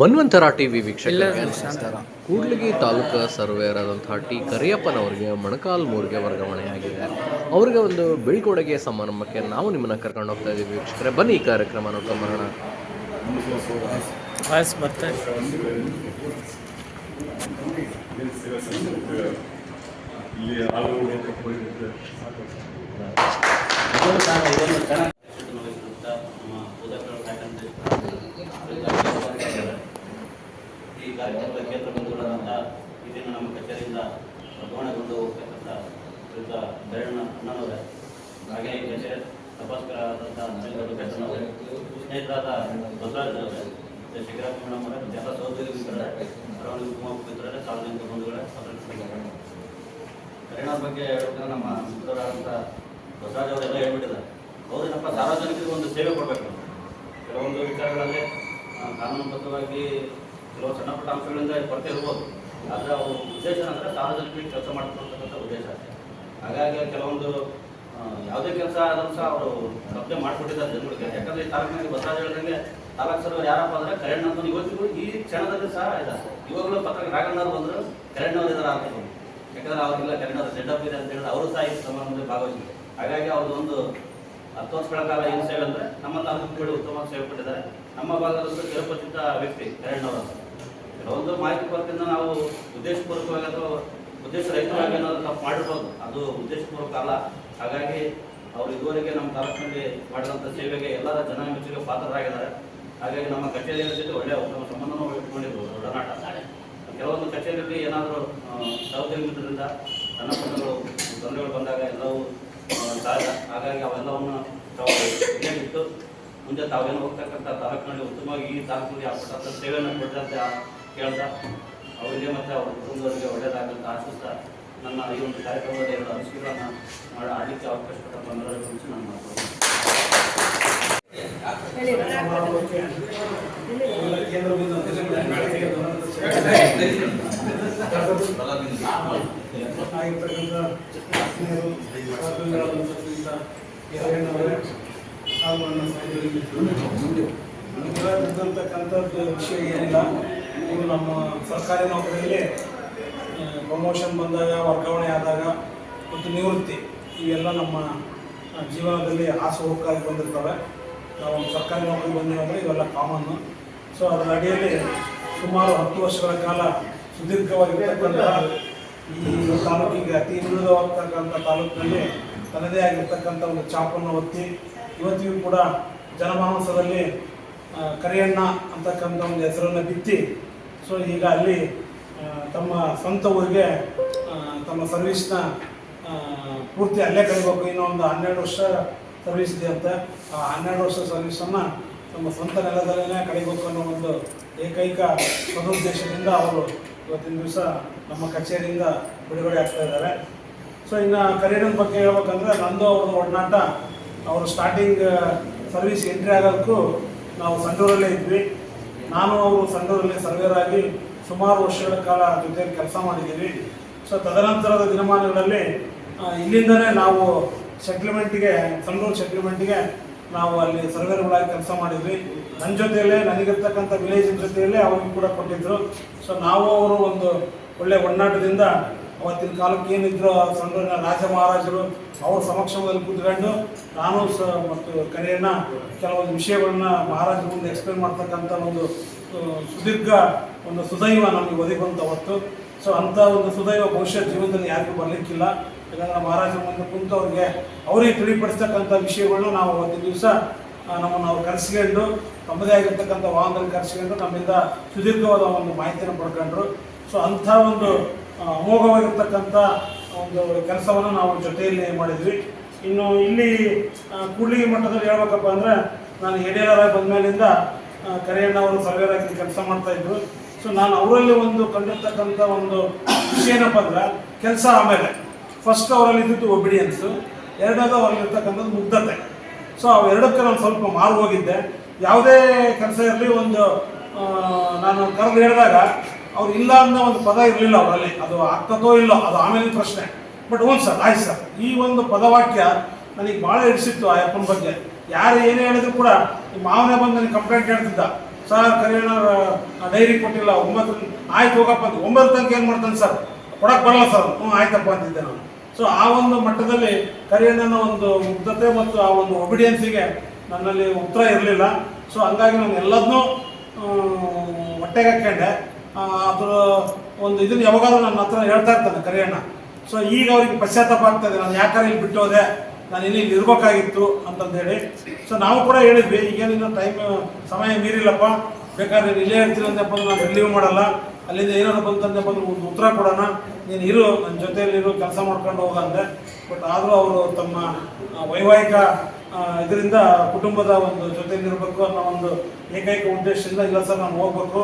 ಮನ್ವಂತರ TV ವೀಕ್ಷಕರಿಗೆ ನಮಸ್ಕಾರ. Kudligi taluk surveyor ಆದಂತಹ ಟಿ ಕರಿಯಪ್ಪನವರಿಗೆ ಮೊಣಕಾಲ್ಮೂರಿಗೆ ವರ್ಗಾವಣೆಯಾಗಿದೆ. ಅವರಿಗೆ ಒಂದು ಬೀಳ್ಕೊಡುಗೆ ಸಮಾರಂಭಕ್ಕೆ ನಾವು ನಿಮ್ಮನ್ನ ಕರ್ಕೊಂಡು ಹೋಗ್ತಾ ಇದ್ದೀವಿ ವೀಕ್ಷಕರೇ. ಬನ್ನಿ ಈ ಕಾರ್ಯಕ್ರಮ ಬರ್ತಾ ಇದೆ. ಈ ಕಾರ್ಯಕ್ರಮದ ಕೇಂದ್ರ ಬಂಧುಗಳಾದಂಥ ಈ ನಮ್ಮ ಕಚೇರಿಯಿಂದ ವರ್ಗಾವಣೆಗೊಂಡು ಹೋಗ್ತಕ್ಕಂಥ ಶ್ರೀಯುತ ಬೆರಣ್ಣ ಅಣ್ಣನವರೇ ಹಾಗೆ ಕಚೇರಿ ತಪಾಸ್ಕರಾದಂಥ ನರೇಂದ್ರ ಬೆಟ್ಟನವರೇ ಸ್ನೇಹಿತರಾದ ಬಸವರಾಜ್ ಅವರೇ ಜನ ಅವರೇ ಎಲ್ಲ ಸಹೋದರಿ ಕುಮಾರ್ ಮಿತ್ರರೇ ಸಾರ್ವಜನಿಕ ಬಂಧುಗಳೇ ಪರಿಣಾಮ ಬಗ್ಗೆ ಹೇಳಬೇಕಂದ್ರೆ ನಮ್ಮ ಮಿತ್ರರಾದಂಥ ಬಸವರಾಜ್ ಅವರೆಲ್ಲ ಹೇಳ್ಬಿಟ್ಟಿದ್ದಾರೆ. ಹೌದೇನಪ್ಪ ಸಾರ್ವಜನಿಕರಿಗೆ ಒಂದು ಸೇವೆ ಕೊಡಬೇಕು ಕೆಲವೊಂದು ವಿಚಾರಗಳಲ್ಲಿ ಕಾನೂನುಬದ್ಧವಾಗಿ ಕೆಲವು ಸಣ್ಣ ಪುಟ್ಟ ಅಂಶಗಳಿಂದ ಕೊರತೆ ಇರ್ಬೋದು. ಆದರೆ ಅವ್ರ ಉದ್ದೇಶ ಅಂದರೆ ಸಾರ್ವಜನಿಕರಿಗೆ ಕೆಲಸ ಮಾಡ್ಕೊಳ್ತಕ್ಕಂಥ ಉದ್ದೇಶ ಹಾಗಾಗಿ ಕೆಲವೊಂದು ಯಾವುದೇ ಕೆಲಸ ಆದರೂ ಸಹ ಅವರು ಕಬ್ಜೆ ಮಾಡಿಕೊಟ್ಟಿದ್ದಾರೆ ಜನಗಳಿಗೆ. ಯಾಕಂದರೆ ಈ ತಾಲೂಕಿನಲ್ಲಿ ಬಸವರಾಜ್ ಹೇಳಿದಂಗೆ ತಾಲೂಕು ಸರ್ವ ಯಾರಪ್ಪ ಅಂದರೆ ಕರೆಂಟ್ ಅಂತ ಇವತ್ತಿಗೂ ಈ ಕ್ಷಣದಲ್ಲಿ ಸಹ ಇದ್ದಾರೆ. ಇವಾಗಲೂ ಪತ್ರ ರಾಘಣ್ಣವ್ರು ಬಂದರು ಕರೆಂಟ್ನವ್ರು ಇದ್ದಾರೆ ಅಂತ. ಯಾಕಂದ್ರೆ ಅವ್ರಿಗೆಲ್ಲ ಕರೆಂಟ್ ಸೆಟ್ ಅಪ್ ಇದೆ ಅಂತ ಹೇಳಿದ್ರೆ ಅವರು ಸಹ ಈ ಸಮಾರಂಭದಲ್ಲಿ ಭಾಗವಹಿಸಿದ್ದಾರೆ ಹಾಗಾಗಿ ಅವ್ರದ್ದು ಒಂದು ಹತ್ತು ವರ್ಷಗಳ ಕಾಲ ಏನು ಸೇವೆ ಅಂದರೆ ನಮ್ಮ ತಾಲೂಕುಗಳು ಉತ್ತಮ ಸೇವೆ ಕೊಟ್ಟಿದ್ದಾರೆ ನಮ್ಮ ಭಾಗದಲ್ಲೂ ಚಿರಪರಿಚಿತ ವ್ಯಕ್ತಿ ಕರೆಂಟ್ನವರು ಅಂತ ಕೆಲವೊಂದು ಮಾಹಿತಿ ಕೊರತೆಯಿಂದ ನಾವು ಉದ್ದೇಶಪೂರ್ವಕವಾಗಿ ಅಥವಾ ಉದ್ದೇಶ ರಹಿತವಾಗಿ ಏನಾದರೂ ತಪ್ಪು ಮಾಡಿರ್ಬೋದು. ಅದು ಉದ್ದೇಶಪೂರ್ವಕ ಅಲ್ಲ. ಹಾಗಾಗಿ ಅವರು ಇದುವರೆಗೆ ನಮ್ಮ ತಾಲೂಕಿನಲ್ಲಿ ಮಾಡಿದಂಥ ಸೇವೆಗೆ ಎಲ್ಲರ ಜನ ಮೆಚ್ಚುಗೆ ಪಾತ್ರರಾಗಿದ್ದಾರೆ. ಹಾಗಾಗಿ ನಮ್ಮ ಕಚೇರಿಯ ಜೊತೆ ಒಳ್ಳೆಯ ಉತ್ತಮ ಸಂಬಂಧನೂ ಇಟ್ಕೊಂಡಿದ್ರು ಒಡನಾಟ ಕೆಲವೊಂದು ಕಚೇರಿಯಲ್ಲಿ ಏನಾದರೂ ಮಿತ್ರರಿಂದ ಸಣ್ಣ ಪುಟ್ಟಗಳು ತೊಂದರೆಗಳು ಬಂದಾಗ ಎಲ್ಲವೂ ಸಹಜ ಹಾಗಾಗಿ ಅವೆಲ್ಲವನ್ನು ತಾವು ಇಟ್ಟು ಮುಂದೆ ತಾವೇನು ಹೋಗ್ತಕ್ಕಂಥ ತಾಲೂಕಿನಲ್ಲಿ ಉತ್ತಮವಾಗಿ ಈ ತಾಲೂಕಿನಲ್ಲಿ ಆಗ್ತಕ್ಕಂಥ ಸೇವೆಯನ್ನು ಕೊಡ್ತಂತೆ ಕೇಳ್ತಾ ಅವರಿಗೆ ಮತ್ತು ಅವರ ಕುಟುಂಬದವರಿಗೆ ಒಳ್ಳೆಯದಾಗಂತ ಆಶಿಸ್ತಾ ನನ್ನ ಈ ಒಂದು ಕಾರ್ಯಕ್ರಮದ ಎರಡು ಅನಿಸಿಕೆಗಳನ್ನು ಮಾಡಿ, ಆಡಲಿಕ್ಕೆ ಅವಕಾಶ ಕೊಟ್ಟ ಬಂದವರ ಕುರಿತು ನಾನು ಮಾತಾಡ್ತೀನಿ. ಆಗಿರ್ತಕ್ಕಂಥ. ಇದ್ದಂತಕ್ಕಂಥದ್ದು ವಿಷಯ ಏನಿಲ್ಲ ಇವು ನಮ್ಮ ಸರ್ಕಾರಿ ನೌಕರಿಯಲ್ಲಿ ಪ್ರಮೋಷನ್ ಬಂದಾಗ ವರ್ಗಾವಣೆ ಆದಾಗ ಮತ್ತು ನಿವೃತ್ತಿ ಇವೆಲ್ಲ ನಮ್ಮ ಜೀವನದಲ್ಲಿ ಆಸೆ ಹೋಗ್ಕಾಗಿ ಬಂದಿರ್ತವೆ ನಾವು ಸರ್ಕಾರಿ ನೌಕರಿ ಬಂದೀವಿ ಅಂದರೆ ಇವೆಲ್ಲ ಕಾಮನ್ನು ಸೊ ಅದರ ಅಡಿಯಲ್ಲಿ ಸುಮಾರು ಹತ್ತು ವರ್ಷಗಳ ಕಾಲ ಸುದೀರ್ಘವಾಗಿರ್ತಕ್ಕಂಥ ಈ ತಾಲೂಕಿಗೆ ಅತಿ ಹಿಂದುಳಿದವಾಗ್ತಕ್ಕಂಥ ತಾಲೂಕಿನಲ್ಲಿ ತನ್ನದೇ ಆಗಿರ್ತಕ್ಕಂಥ ಒಂದು ಚಾಪನ್ನು ಒತ್ತಿ ಇವತ್ತಿಗೂ ಕೂಡ ಜನಮಾನಸದಲ್ಲಿ ಕರೆಯಣ್ಣ ಅಂತಕ್ಕಂಥ ಒಂದು ಹೆಸರನ್ನು ಬಿತ್ತಿ, ಸೊ ಈಗ ಅಲ್ಲಿ ತಮ್ಮ ಸ್ವಂತ ಊರಿಗೆ ತಮ್ಮ ಸರ್ವಿಸ್ನ ಪೂರ್ತಿ ಅಲ್ಲೇ ಕಳಿಬೇಕು. ಇನ್ನೂ ಒಂದು ಹನ್ನೆರಡು ವರ್ಷ ಸರ್ವಿಸ್ ಇದೆ ಅಂತ. ಆ ಹನ್ನೆರಡು ವರ್ಷ ಸರ್ವಿಸನ್ನು ತಮ್ಮ ಸ್ವಂತ ನೆಲದಲ್ಲೇ ಕಳಿಬೇಕು ಅನ್ನೋ ಒಂದು ಏಕೈಕ ಸದುದ್ದೇಶದಿಂದ ಅವರು ಇವತ್ತಿನ ದಿವಸ ನಮ್ಮ ಕಚೇರಿಯಿಂದ ಬಿಡುಗಡೆ ಆಗ್ತಾ ಇದ್ದಾರೆ. ಸೊ ಇನ್ನು ಕರಿಯಣ್ಣನ ಬಗ್ಗೆ ಹೇಳ್ಬೇಕಂದ್ರೆ ನಂದು ಅವ್ರದ್ದು ಒಡನಾಟ, ಅವರು ಸ್ಟಾರ್ಟಿಂಗ್ ಸರ್ವಿಸ್ ಎಂಟ್ರಿ ಆಗೋದಕ್ಕೂ ನಾವು ಸಂಡೂರಲ್ಲೇ ಇದ್ವಿ. ನಾನು ಅವರು ಸಂಡೂರಲ್ಲಿ ಸರ್ವೇರ್ ಆಗಿ ಸುಮಾರು ವರ್ಷಗಳ ಕಾಲ ಜೊತೆಯಲ್ಲಿ ಕೆಲಸ ಮಾಡಿದ್ದೀವಿ. ಸೊ ತದನಂತರದ ದಿನಮಾನಗಳಲ್ಲಿ ಇಲ್ಲಿಂದಲೇ ನಾವು ಸೆಟ್ಲ್ಮೆಂಟಿಗೆ ಸಂಡೂರು ಸೆಟ್ಲ್ಮೆಂಟಿಗೆ ನಾವು ಅಲ್ಲಿ ಸರ್ವೇರ್ಗಳಾಗಿ ಕೆಲಸ ಮಾಡಿದ್ವಿ. ನನ್ನ ಜೊತೆಯಲ್ಲೇ, ನನಗಿರ್ತಕ್ಕಂಥ ವಿಲೇಜಿನ ಜೊತೆಯಲ್ಲೇ ಅವ್ರಿಗೆ ಕೂಡ ಕೊಟ್ಟಿದ್ರು. ಸೊ ನಾವು ಅವರು ಒಂದು ಒಳ್ಳೆ ಒಡನಾಟದಿಂದ ಅವತ್ತಿನ ಕಾಲಕ್ಕೆ ಏನಿದ್ರು ಸಂಡೂರಿನ ರಾಜ ಮಹಾರಾಜರು ಅವ್ರ ಸಮಕ್ಷಮದಲ್ಲಿ ಕೂತ್ಕೊಂಡು ನಾನು ಸ ಮತ್ತು ಕರೆಯನ್ನ ಕೆಲವೊಂದು ವಿಷಯಗಳನ್ನ ಮಹಾರಾಜರ ಮುಂದೆ ಎಕ್ಸ್ಪ್ಲೇನ್ ಮಾಡ್ತಕ್ಕಂಥ ಒಂದು ಸುದೀರ್ಘ ಒಂದು ಸುದೈವ ನಮಗೆ ಒದಗಿ ಹೊತ್ತು. ಸೊ ಅಂಥ ಒಂದು ಸುದೈವ ಬಹುಶಃ ಜೀವನದಲ್ಲಿ ಯಾರಿಗೂ ಬರಲಿಕ್ಕಿಲ್ಲ. ಯಾಕಂದ್ರೆ ಮಹಾರಾಜರ ಮುಂದೆ ಕುಂತು ಅವ್ರಿಗೆ ಅವರಿಗೆ ತಿಳಿಪಡಿಸ್ತಕ್ಕಂಥ ವಿಷಯಗಳನ್ನ ನಾವು ಒಂದು ದಿವಸ ನಮ್ಮನ್ನು ಅವ್ರು ಕರೆಸ್ಕೊಂಡು ತಮ್ಮದೇ ಆಗಿರ್ತಕ್ಕಂಥ ವಾಹನದಲ್ಲಿ ಕರೆಸ್ಕೊಂಡು ನಮ್ಮಿಂದ ಸುದೀರ್ಘವಾದ ಒಂದು ಮಾಹಿತಿಯನ್ನು ಪಡ್ಕೊಂಡ್ರು. ಸೊ ಅಂಥ ಒಂದು ಅಮೋಘವಾಗಿರ್ತಕ್ಕಂಥ ಒಂದು ಕೆಲಸವನ್ನು ನಾವು ಜೊತೆಯಲ್ಲಿ ಮಾಡಿದ್ವಿ. ಇನ್ನು ಇಲ್ಲಿ ಕೂಡ್ಲಿಗಿ ಮಟ್ಟದಲ್ಲಿ ಹೇಳ್ಬೇಕಪ್ಪ ಅಂದರೆ ನಾನು ಎಡಿಎಲ್ಆರ್ ಬಂದ ಮೇಲಿಂದ ಕರಿಯಣ್ಣ ಅವರು ಸರ್ವೇರಾಗಿ ಕೆಲಸ ಮಾಡ್ತಾ ಇದ್ರು. ಸೊ ನಾನು ಅವರಲ್ಲಿ ಒಂದು ಕಂಡಿರ್ತಕ್ಕಂಥ ಒಂದು ವಿಷಯ ಏನಪ್ಪ ಅಂದ್ರೆ ಕೆಲಸ ಆಮೇಲೆ. ಫಸ್ಟ್ ಅವರಲ್ಲಿ ಇದ್ದಿದ್ದು ಒಬಿಡಿಯನ್ಸು ಎರಡನೇದು ಅವರಲ್ಲಿರ್ತಕ್ಕಂಥದ್ದು ಮುಗ್ಧತೆ. ಸೊ ಅವೆರಡಕ್ಕೆ ನಾನು ಸ್ವಲ್ಪ ಮಾರು ಹೋಗಿದ್ದೆ. ಯಾವುದೇ ಕೆಲಸ ಇರಲಿ, ಒಂದು ನಾನು ಕರೆದು ಹೇಳಿದಾಗ ಅವ್ರು ಇಲ್ಲ ಅನ್ನೋ ಒಂದು ಪದ ಇರಲಿಲ್ಲ ಅವರಲ್ಲಿ. ಅದು ಆಗ್ತದೋ ಇಲ್ಲೋ, ಅದು ಆಮೇಲೆ ಪ್ರಶ್ನೆ. ಬಟ್ ಹ್ಞೂ ಸರ್, ಆಯ್ತು ಸರ್. ಈ ಒಂದು ಪದವಾಕ್ಯ ನನಗೆ ಭಾಳ ಹಿಡಿಸಿತ್ತು ಆ ಅಪ್ಪನ ಬಗ್ಗೆ. ಯಾರು ಏನೇ ಹೇಳಿದ್ರು ಕೂಡ ಮಾವನೇ ಬಂದು ನನಗೆ ಕಂಪ್ಲೇಂಟ್ ಹೇಳ್ತಿದ್ದ. ಸರ್ ಕರಿಯಣ್ಣ ಡೈರಿ ಕೊಟ್ಟಿಲ್ಲ, ಒಂಬತ್ತು, ಆಯ್ತು ಹೋಗಪ್ಪ ಅಂತ. ಒಂಬತ್ತು ತನಕ ಏನು ಮಾಡ್ತಾನೆ ಸರ್? ಕೊಡಕ್ಕೆ ಬರಲ್ಲ ಸರ್. ಹ್ಞೂ, ಆಯ್ತಪ್ಪ ಅಂತಿದ್ದೆ ನಾನು. ಸೊ ಆ ಒಂದು ಮಟ್ಟದಲ್ಲಿ ಕರಿಯಣ್ಣನ ಒಂದು ಮುಗ್ಧತೆ ಮತ್ತು ಆ ಒಂದು ಒಬಿಡಿಯನ್ಸಿಗೆ ನನ್ನಲ್ಲಿ ಉತ್ತರ ಇರಲಿಲ್ಲ. ಸೊ ಹಂಗಾಗಿ ನಾನು ಎಲ್ಲದನ್ನೂ ಹೊಟ್ಟೆಗೆ ಹಾಕೊಂಡೆ ಅದ್ರ ಒಂದು ಇದನ್ನು ಯಾವಾಗಾದ್ರೂ ನನ್ನ ಹತ್ರ ಹೇಳ್ತಾ ಇರ್ತಾನೆ ಕರಿಯಣ್ಣ. ಸೊ ಈಗ ಅವ್ರಿಗೆ ಪಶ್ಚಾತ್ತಾಪ ಆಗ್ತದೆ ನಾನು ಯಾಕಾರ ಇಲ್ಲಿ ಬಿಟ್ಟು ಹೋದೆ ನಾನು ಇಲ್ಲಿ ಇರ್ಬೇಕಾಗಿತ್ತು ಅಂತಂದೇಳಿ ಸೊ ನಾವು ಕೂಡ ಹೇಳಿದ್ವಿ, ಈಗೇನಿನ್ನು ಟೈಮ್ ಸಮಯ ಮೀರಿಲ್ಲಪ್ಪ. ಬೇಕಾದ್ರೆ ಇಲ್ಲೇ ಇರ್ತೀನಿ ಅಂದ್ರೆ ನಾನು ರಿಲೀವ್ ಮಾಡಲ್ಲ. ಅಲ್ಲಿಂದ ಏನಾರು ಬಂತಂದಪ್ಪ ಅಂದ್ರೆ ಒಂದು ಉತ್ತರ ಕೊಡೋಣ. ನೀನು ಇರು ನನ್ನ ಜೊತೆಯಲ್ಲಿ ಇರು, ಕೆಲಸ ಮಾಡ್ಕೊಂಡು ಹೋಗಂದೆ ಬಟ್ ಆದರೂ ಅವರು ತಮ್ಮ ವೈವಾಹಿಕ ಇದರಿಂದ ಕುಟುಂಬದ ಒಂದು ಜೊತೆಯಲ್ಲಿ ಇರಬೇಕು ಅನ್ನೋ ಒಂದು ಏಕೈಕ ಉದ್ದೇಶದಿಂದ ಇಲ್ಲ ಸರ್, ನಾನು ಹೋಗ್ಬೇಕು.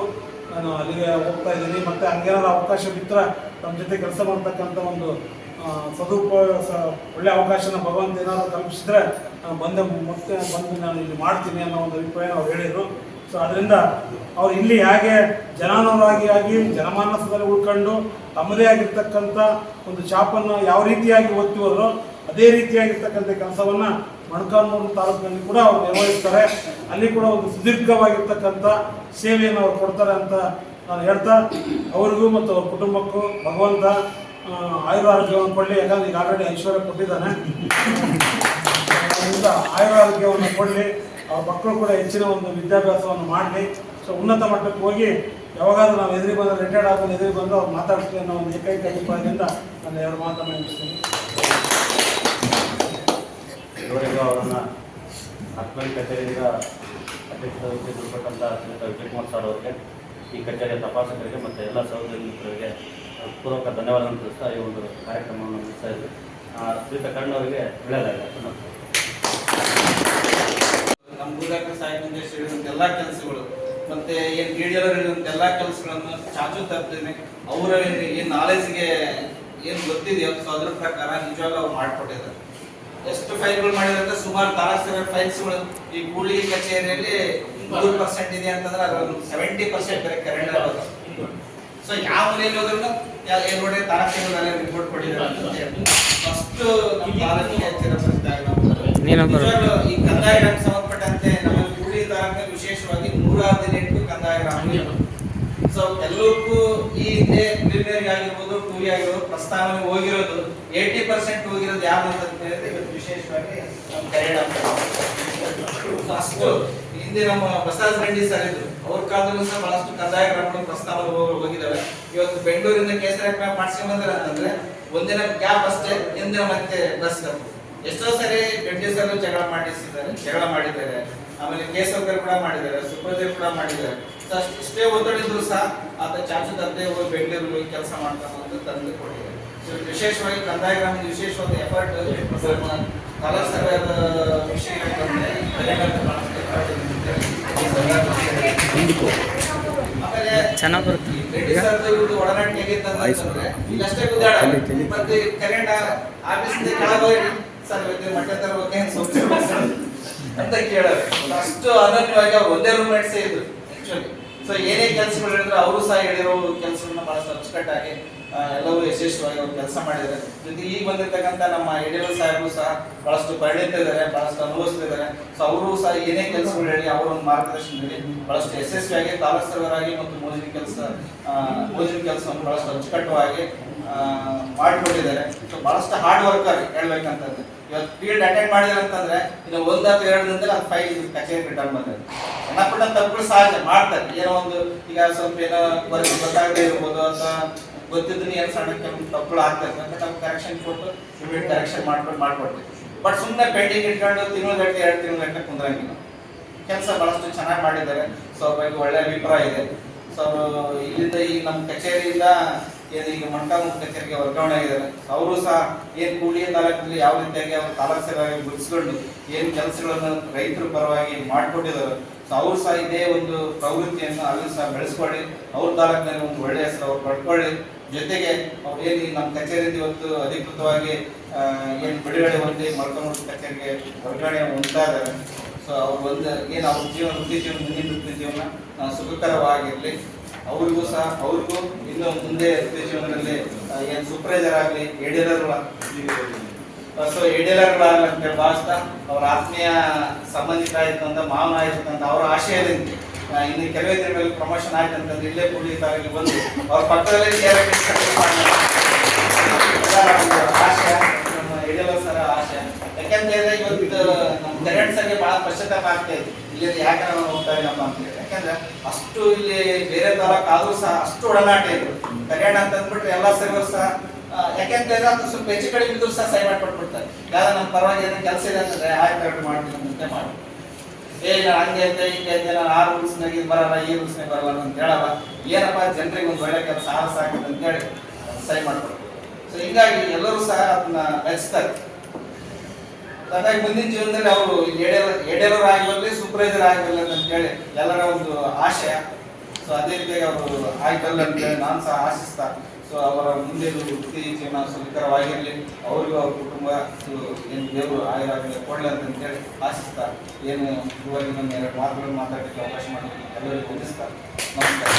ನಾನು ಅಲ್ಲಿಗೆ ಹೋಗ್ತಾ ಇದ್ದೀನಿ. ಮತ್ತೆ ಹಂಗೇನಾದ್ರು ಅವಕಾಶ ಬಿಟ್ಟರೆ ನಮ್ಮ ಜೊತೆ ಕೆಲಸ ಮಾಡ್ತಕ್ಕಂಥ ಒಂದು ಸದುಪಯೋಗ, ಸ, ಒಳ್ಳೆ ಅವಕಾಶನ ಭಗವಂತ ಏನಾದ್ರು ಕಲ್ಪಿಸಿದ್ರೆ ನಾನು ಬಂದೆ, ಮತ್ತೆ ಬಂದು ನಾನು ಇಲ್ಲಿ ಮಾಡ್ತೀನಿ ಅನ್ನೋ ಒಂದು ಅಭಿಪ್ರಾಯ ಅವ್ರು ಹೇಳಿದರು. ಸೊ ಅದರಿಂದ ಅವ್ರು ಇಲ್ಲಿ ಹೇಗೆ ಜನಾನುರಾಗಿ ಆಗಿ ಜನಮಾನಸದಲ್ಲಿ ಉಳ್ಕೊಂಡು ತಮ್ಮದೇ ಆಗಿರ್ತಕ್ಕಂಥ ಒಂದು ಚಾಪನ್ನು ಯಾವ ರೀತಿಯಾಗಿ ಹೋದ್ರು ಅದೇ ರೀತಿಯಾಗಿರ್ತಕ್ಕಂಥ ಕೆಲಸವನ್ನು ಮೊಣಕಾಲ್ಮೂರು ತಾಲೂಕಿನಲ್ಲಿ ಕೂಡ ಅವ್ರು ನಿರ್ವಹಿಸ್ತಾರೆ. ಅಲ್ಲಿ ಕೂಡ ಒಂದು ಸುದೀರ್ಘವಾಗಿರ್ತಕ್ಕಂಥ ಸೇವೆಯನ್ನು ಅವ್ರು ಕೊಡ್ತಾರೆ ಅಂತ ನಾನು ಹೇಳ್ತಾ, ಅವ್ರಿಗೂ ಮತ್ತು ಅವ್ರ ಕುಟುಂಬಕ್ಕೂ ಭಗವಂತ ಆಯುರ್ ಆಯುರಾರೋಗ್ಯವನ್ನು ಕೊಡಲಿ. ಯಾಕಂದ್ರೆ ಈಗ ಆಲ್ರೆಡಿ ಐಶ್ವರ್ಯ ಕೊಟ್ಟಿದ್ದಾನೆ. ಅದರಿಂದ ಆಯುರಾರೋಗ್ಯವನ್ನು ಕೊಡಲಿ. ಅವ್ರ ಮಕ್ಕಳು ಕೂಡ ಹೆಚ್ಚಿನ ಒಂದು ವಿದ್ಯಾಭ್ಯಾಸವನ್ನು ಮಾಡಲಿ. ಸೊ ಉನ್ನತ ಮಟ್ಟಕ್ಕೆ ಹೋಗಿ ಯಾವಾಗಾದ್ರೂ ನಾವು ಎದುರಿಗೆ ಬಂದ್ರೆ ರಿಟೈರ್ಡ್ ಆದ್ರೆ ಎದುರಿಗೆ ಬಂದು ಅವ್ರು ಮಾತಾಡ್ತೀವಿ ಅನ್ನೋ ಒಂದು ಏಕೈಕ ಅಭಿಪ್ರಾಯದಿಂದ ನಾನು ಎರಡು ಮಾತನ್ನು ಮುಗಿಸ್ತೀನಿ ಇವರಿಗೂ ಅವರನ್ನು ಹತ್ತನೇ ಕಚೇರಿಯಿಂದ ಅಧ್ಯಕ್ಷ ವಹಿಸಿರ್ತಕ್ಕಂಥ ಶ್ರೀಯುತ ವಿಜಯಕುಮಾರ್ ಸರ್ ಅವರಿಗೆ, ಈ ಕಚೇರಿಯ ತಪಾಸಕರಿಗೆ ಮತ್ತು ಎಲ್ಲ ಸಹೋದ್ಯೋಗಿಗಳಿಗೆ ಪೂರ್ವಕ ಧನ್ಯವಾದಗಳನ್ನು ತಿಳಿಸ್ತಾ ಈ ಒಂದು ಕಾರ್ಯಕ್ರಮವನ್ನು ಮುಗಿಸ್ತಾ ಇದ್ವಿ. ಶ್ರೀಯುತ ಕರ್ಣ ಅವರಿಗೆ ಒಳ್ಳೆಯದಾಗಲಿ ನಮ್ಮ ಎಲ್ಲಾ ಕೆಲಸಗಳು. ಮತ್ತೆ ಏನ್ ಗೀಡಿಯವರು ಹೇಳಿದಂತ ಎಲ್ಲಾ ಕೆಲಸಗಳನ್ನು ಚಾಚು ತರ್ತೀನಿ ಅವರ ಏನ್ ನಾಲೆಜ್ಗೆ ಏನ್ ಗೊತ್ತಿದೆಯೋ ಸೊ ಅದ್ರ ಪ್ರಕಾರ ನಿಜವಾಗ್ಲೂ ಅವ್ರು ಮಾಡ್ಕೊಟ್ಟಿದ್ದಾರೆ. ಎಷ್ಟು ಫೈಲ್ಗಳು ಮಾಡಿದ್ರೆ ಸುಮಾರು ನಾಲ್ಕು ಫೈಲ್ಸ್ಗಳು. ಈ ಗೂಳಿ ಕಚೇರಿಯಲ್ಲಿ ಮೂರು ಪರ್ಸೆಂಟ್ ಇದೆ ಅಂತಂದ್ರೆ ಅದ್ರಲ್ಲಿ ಸೆವೆಂಟಿ ಪರ್ಸೆಂಟ್ ಬೇರೆ ಕರೆಂಟ್ ಸೊ ಯಾವ ಮನೆಯಲ್ಲಿ ಹೋದ್ರು ಏನ್ ನೋಡಿ ತಾರಸಿಗಳಲ್ಲಿ ರಿಪೋರ್ಟ್ ಕೊಟ್ಟಿದ್ದಾರೆ ಫಸ್ಟ್ ನಮ್ಮ ಹೆಚ್ಚಿನ ಪ್ರಸಿದ್ಧ ಈ ಕಂದಾಯ ನಮ್ಮ ನೂರ ಹದಿನೆಂಟು ಕಂದಾಯ ಗ್ರಾಮಗಳು ಸೊ ಎಲ್ಲಕ್ಕೂ ಈ ಹಿಂದೆ ಪ್ರಿಲಿಮಿನರಿ ಆಗಿರ್ಬೋದು ಟೂ ಆಗಿರ್ಬೋದು ಪ್ರಸ್ತಾವನೆ ಹೋಗಿರೋದು. ಏಯ್ಟಿ ಪರ್ಸೆಂಟ್ ಹೋಗಿರೋದು ಯಾರು ಅಂತ ಹೇಳಿದ್ರೆ ಇವತ್ತು ವಿಶೇಷವಾಗಿ ನಮ್ಮ ಕನ್ನಡ ಅಷ್ಟು ಹಿಂದೆ ನಮ್ಮ ಬಸವರಾಜ ರೆಡ್ಡಿ ಸರ್ ಇದ್ರು. ಅವ್ರ ಕಾಲದಲ್ಲೂ ಸಹ ಬಹಳಷ್ಟು ಕಂದಾಯ ಗ್ರಾಮಗಳು ಪ್ರಸ್ತಾವನೆ ಹೋಗಿದ್ದಾವೆ ಹೋಗಿದಾವೆ. ಇವತ್ತು ಬೆಂಗಳೂರಿಂದ ಕೇಸರಿ ಕ್ರಾಪ್ ಮಾಡ್ಸ್ಕೊಂಡ್ ಬಂದ್ರೆ ಅಂತಂದ್ರೆ ಒಂದಿನ ಗ್ಯಾಪ್ ಅಷ್ಟೇ ಹಿಂದಿನ ಮತ್ತೆ ಬಸ್ ಎಷ್ಟೋ ಸರಿ ರೆಡ್ಡಿ ಸರ್ ಜಗಳ ಮಾಡಿಸಿದ್ದಾರೆ ಜಗಳ ಮಾಡಿದ್ದಾರೆ. ಆಮೇಲೆ ಕೇಸವಕರ್ ಕೂಡ ಮಾಡಿದ್ದಾರೆ ಸುಪ್ರದೇವ್ ಕೂಡ ಮಾಡಿದ್ದಾರೆ. ಇಷ್ಟೇ ಒತ್ತಡಿದ್ರು ಸಹ ಆತ ಚಾಚು ತಂದೆ ಹೋಗಿ ಬೆಂಗಳೂರು ಹೋಗಿ ಕೆಲಸ ಮಾಡ್ತಾ ಬಂದು ತಂದು ಕೊಟ್ಟಿದ್ದಾರೆ. ಸೊ ವಿಶೇಷವಾಗಿ ಕಂದಾಯ ಗ್ರಾಮದ ವಿಶೇಷವಾದ ಎಫರ್ಟ್ ಇರುತ್ತೆ. ಆಮೇಲೆ ಚೆನ್ನಾಗ್ ಬರುತ್ತೆ. ಕರೆಂಟ್ ಆಫೀಸ್ ಕೆಳಗೆ ಸರ್. ಮಟ್ಟ ಅಂತ ಕೇಳೋರು. ಅಷ್ಟು ಅನನ್ಯವಾಗಿ ಅವ್ರು ಒಂದೇ ರೂಮ್ಮೇಟ್ಸೇ ಇದ್ರು ಆಕ್ಚುಲಿ ಸೊ ಏನೇ ಕೆಲಸಗಳು ಹೇಳಿದ್ರೆ ಅವರು ಸಹ ಹೇಳಿರೋ ಕೆಲಸಗಳನ್ನ ಬಹಳಷ್ಟು ಅಚ್ಚುಕಟ್ಟಾಗಿ ಎಲ್ಲವೂ ಯಶಸ್ವಿಯಾಗಿ ಅವ್ರು ಕೆಲಸ ಮಾಡಿದ್ದಾರೆ. ಜೊತೆ ಈಗ ಬಂದಿರತಕ್ಕಂಥ ನಮ್ಮ ಯಡಿಯೂರು ಸಾಹೇಬರು ಸಹ ಬಹಳಷ್ಟು ಪರಿಣಿತಿದ್ದಾರೆ ಬಹಳಷ್ಟು ಅನುಭವಿಸ್ತಿದ್ದಾರೆ. ಸೊ ಅವರು ಸಹ ಏನೇ ಕೆಲಸಗಳು ಹೇಳಿ ಅವರ ಒಂದು ಮಾರ್ಗದರ್ಶನದಲ್ಲಿ ಬಹಳಷ್ಟು ಯಶಸ್ವಿಯಾಗಿ ತಾಲೂಕು ಮತ್ತು ಮೋಜಿನ ಕೆಲಸ ಮೋಜಿನ ಕೆಲಸವನ್ನು ಬಹಳಷ್ಟು ಅಚ್ಚುಕಟ್ಟವಾಗಿ ಮಾಡಿಕೊಟ್ಟಿದ್ದಾರೆ. ಸೊ ಬಹಳಷ್ಟು ಹಾರ್ಡ್ ವರ್ಕರ್ ಹೇಳ್ಬೇಕಂತಂದ್ರೆ. ಇವತ್ತು ಫೀಲ್ಡ್ ಅಟೆಂಡ್ ಮಾಡಿದ್ರೆ ಅಂತಂದ್ರೆ ಇನ್ನು ಒಂದು ಅಥವಾ ಎರಡು ದಿನದಲ್ಲಿ ಅದು ಫೈಲ್ ಕಚೇರಿ ರಿಟರ್ನ್ ಬಂದಿದೆ ಸಣ್ಣ ಪುಟ್ಟ ತಪ್ಪುಗಳು ಸಹಜ, ಮಾಡ್ತಾರೆ. ಏನೋ ಒಂದು ಈಗ ಸ್ವಲ್ಪ ಏನೋ ಬರೀ ಗೊತ್ತಾಗದೇ ಇರ್ಬೋದು ಅಥವಾ ಗೊತ್ತಿದ್ದು ಏನು ಸಣ್ಣ ಕೆಲವು ತಪ್ಪುಗಳು ಆಗ್ತದೆ ಅಂತ ನಾವು ಕರೆಕ್ಷನ್ ಕೊಟ್ಟು ಇಮಿಡಿಯೇಟ್ ಕರೆಕ್ಷನ್ ಮಾಡ್ಕೊಂಡು ಮಾಡ್ಕೊಡ್ತೀವಿ. ಬಟ್ ಸುಮ್ಮನೆ ಪೆಂಡಿಂಗ್ ಇಟ್ಕೊಂಡು ತಿಂಗಳಗಟ್ಟಲೆ ಎರಡು ತಿಂಗಳಗಟ್ಟಲೆ ಕುಂದ್ರಂಗಿಲ್ಲ. ಕೆಲಸ ಭಾಳಷ್ಟು ಚೆನ್ನಾಗಿ ಮಾಡಿದ್ದಾರೆ. ಸೊ ಬಗ್ಗೆ ಒಳ್ಳೆ ಅಭಿಪ್ರಾಯ ಇದೆ. ಸೊ ಇಲ್ಲಿಂದ ಈ ನಮ್ಮ ಕಚೇರಿಯಿಂದ ಏನು ಈಗ ಮೊಣಕಾಲ್ಮೂರು ಕಚೇರಿಗೆ ವರ್ಗಾವಣೆ ಆಗಿದ್ದಾರೆ. ಅವರು ಸಹ ಏನು ಕೂಡ್ಲಿಯ ತಾಲೂಕಿನಲ್ಲಿ ಯಾವ ರೀತಿಯಾಗಿ ಅವರು ತಾಲೂಕು ಸೇವೆಯಾಗಿ ಗುರುತಿಸಿಕೊಂಡು ಏನು ಕೆಲಸಗಳನ್ನು ರೈತರ ಪರವಾಗಿ ಮಾಡಿಕೊಟ್ಟಿದ್ದಾರೆ. ಸೊ ಅವರು ಸಹ ಇದೇ ಒಂದು ಪ್ರವೃತ್ತಿಯನ್ನು ಅಲ್ಲಿ ಸಹ ಬೆಳೆಸ್ಕೊಳ್ಳಿ. ಅವ್ರ ತಾಲೂಕಿನಲ್ಲಿ ಒಂದು ಒಳ್ಳೆಯ ಹೆಸರು ಅವ್ರು ಪಡ್ಕೊಳ್ಳಿ. ಜೊತೆಗೆ ಅವ್ರು ಏನು ನಮ್ಮ ಕಚೇರಿಯಲ್ಲಿ ಇವತ್ತು ಅಧಿಕೃತವಾಗಿ ಏನು ಬಿಡುಗಡೆ ಹೊಂದಿ ಮೊಳಕಾಲ್ಮೂರು ಕಚೇರಿಗೆ ವರ್ಗಾವಣೆ ಇದ್ದಾರೆ. ಸೊ ಅವ್ರು ಒಂದು ಏನು ಅವ್ರ ಜೀವನ ವೃತ್ತಿ ಜೀವನ, ಮುಂದಿನ ವೃತ್ತಿ ಜೀವನ ಸುಖಕರವಾಗಿರಲಿ. ಅವ್ರಿಗೂ ಸಹ, ಅವ್ರಿಗೂ ಇನ್ನು ಮುಂದೆ ಜೀವನದಲ್ಲಿ ಏನು ಸೂಪರ್ವೈಸರ್ ಆಗಲಿ ಯಡಿಯೂರವ್ರ ಸೊ ಅಂತ ಭಾವಿಸ್ತಾ ಅವ್ರ ಆತ್ಮೀಯ ಸಂಬಂಧಿಕ ಆಯ್ತಂತ, ಮಾವನ ಆಯ್ತಂತ, ಅವರ ಆಶಯದಿಂದ ಇನ್ನು ಕೆಲವೇ ದಿನಗಳಲ್ಲಿ ಪ್ರಮೋಷನ್ ಆಯ್ತು ಅಂತಂದ್ರೆ ಇಲ್ಲೇ ಕೂಡಿ ತಾವಿಲ್ಲಿ ಬಂದು ಅವ್ರ ಪಕ್ಕದಲ್ಲೇ ಆಶಯ, ನಮ್ಮ ಯಡಿಯೂರಪ್ಪ ಸರ ಆಶಯ. ಯಾಕಂತ ಹೇಳಿದ್ರೆ ಇವತ್ತು, ನಮ್ಮ ಪೇರೆಂಟ್ಸ್ ಬಹಳ ಪಶ್ಚಾತ್ತಾಪ ಆಗ್ತಾ ಇದೆ ಇಲ್ಲಿ ಯಾಕೆ ನಾವು ಹೋಗ್ತಾ ಇಲ್ಲಪ್ಪ ಅಂತ ಹೇಳಿ. ಯಾಕಂದ್ರೆ ಅಷ್ಟು ಇಲ್ಲಿ ಬೇರೆ ತಾಲೂಕು ಆದ್ರೂ ಸಹ ಅಷ್ಟು ಒಡನಾಟ ಇದ್ರು. ಕಲ್ಯಾಣ ಅಂತ ಅಂದ್ಬಿಟ್ರೆ ಎಲ್ಲಾ ಸರ್ವರು ಸಹ ಆ, ಯಾಕಂತ ಹೇಳಿದ್ರೆ ಅದು ಸ್ವಲ್ಪ ಹೆಚ್ಚು ಕಡಿಮೆ ಇದ್ರು ಸಹ ಸಹಿ ಮಾಡ್ಕೊಟ್ಬಿಡ್ತಾರೆ. ಯಾರು ನಮ್ ಪರವಾಗಿ ಏನೋ ಕೆಲಸ ಇದೆ ಅಂತಂದ್ರೆ ಆಯ್ತು ಕರೆಕ್ಟ್ ಮಾಡ್ತೀನಿ ಅಂತ ಮಾಡಿ. ಏ ನಾನು ಹಂಗೆ ಅಂತ ಹಿಂಗೆ ಅಂತ ನಾನು ಆ ರೂಲ್ಸ್ನಾಗ ಇದು ಬರಲ್ಲ ಈ ರೂಲ್ಸ್ನಾಗ ಬರಲ್ಲ ಅಂತ ಹೇಳಲ್ಲ. ಏನಪ್ಪ ಜನರಿಗೆ ಒಂದು ಒಳ್ಳೆ ಕೆಲಸ ಆಗಿದೆ ಅಂತ ಹೇಳಿ ಸೈ ಮಾಡ್ಕೊಡ್ತಾರೆ. ಸೊ ಹಿಂಗಾಗಿ ಎಲ್ಲರೂ ಸಹ ಅದನ್ನ ಮೆಚ್ತಾರೆ ಹಾಗಾಗಿ ಮುಂದಿನ ಜೀವನದಲ್ಲಿ ಅವರು ಎಡೆಲರ್ ಆಗಿರಲಿ ಸೂಪರ್ವೈಸರ್ ಆಗಿರಲಿ ಅಂತ ಹೇಳಿ ಎಲ್ಲರ ಒಂದು ಆಶಯ. ಸೊ ಅದೇ ರೀತಿಯಾಗಿ ಅವರು ಆಗ್ಬಲ್ಲ ಅಂತ ಹೇಳಿ ನಾನು ಸಹ ಆಶಿಸ್ತಾ. ಸೊ ಅವರ ಮುಂದೆ ವೃತ್ತಿ ಜೀವನ ಸುಖಕರವಾಗಿರಲಿ ಅವ್ರಿಗೂ ಅವ್ರ ಕುಟುಂಬ ಏನು ದೇವರು ಆಗಿರಾಗಲಿ ಕೊಡಲಿ ಅಂತ ಹೇಳಿ ಆಶಿಸ್ತಾ. ಏನು ಇವಾಗ ಇನ್ನೊಂದು ಎರಡು ಮಾತುಗಳನ್ನು ಮಾತಾಡಲಿಕ್ಕೆ ಅವಕಾಶ ಮಾಡಿ ಎಲ್ಲರಿಗೂ ವಂದಿಸ್ತಾ ನಮಸ್ಕಾರ.